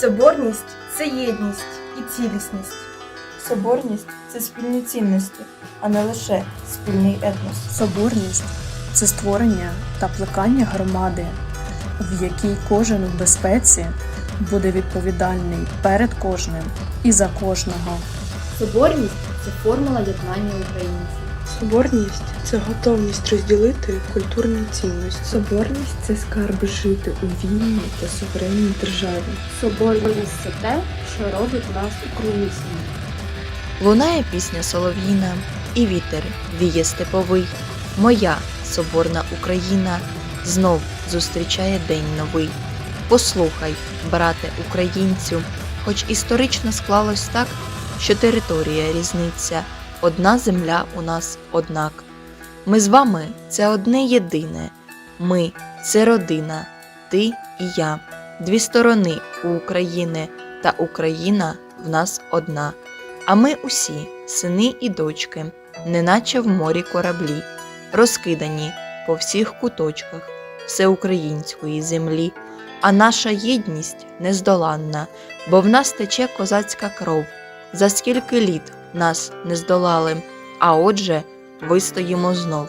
Соборність це єдність і цілісність. Соборність це спільні цінності, а не лише спільний етнос. Соборність це створення та плекання громади, в якій кожен в безпеці буде відповідальний перед кожним і за кожного. Соборність це формула єднання українців. Соборність це готовність розділити культурні цінності. Соборність це скарб жити у вільній та суверенній державі. Соборність це те, що робить нас українцями. Лунає пісня солов'їна, і вітер віє степовий. Моя соборна Україна знов зустрічає день новий. Послухай, брате українцю, хоч історично склалось так, що територія різниця, одна земля у нас однак. Ми з вами це одне єдине. Ми це родина, ти і я, дві сторони у України, та Україна в нас одна. А ми усі, сини і дочки, неначе в морі кораблі, розкидані по всіх куточках всеукраїнської землі, а наша єдність нездоланна, бо в нас тече козацька кров. За скільки літ нас не здолали, а отже, вистоїмо знов.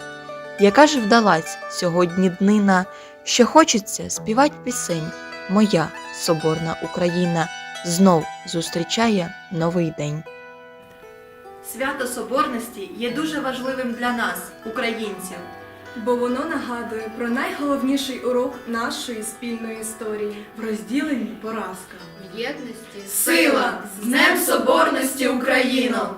Яка ж вдалась сьогодні днина, що хочеться співать пісень, моя соборна Україна знов зустрічає новий день. Свято Соборності є дуже важливим для нас, українців. Бо воно нагадує про найголовніший урок нашої спільної історії. В розділенні поразка єдності, сила з Днем Соборності Україно!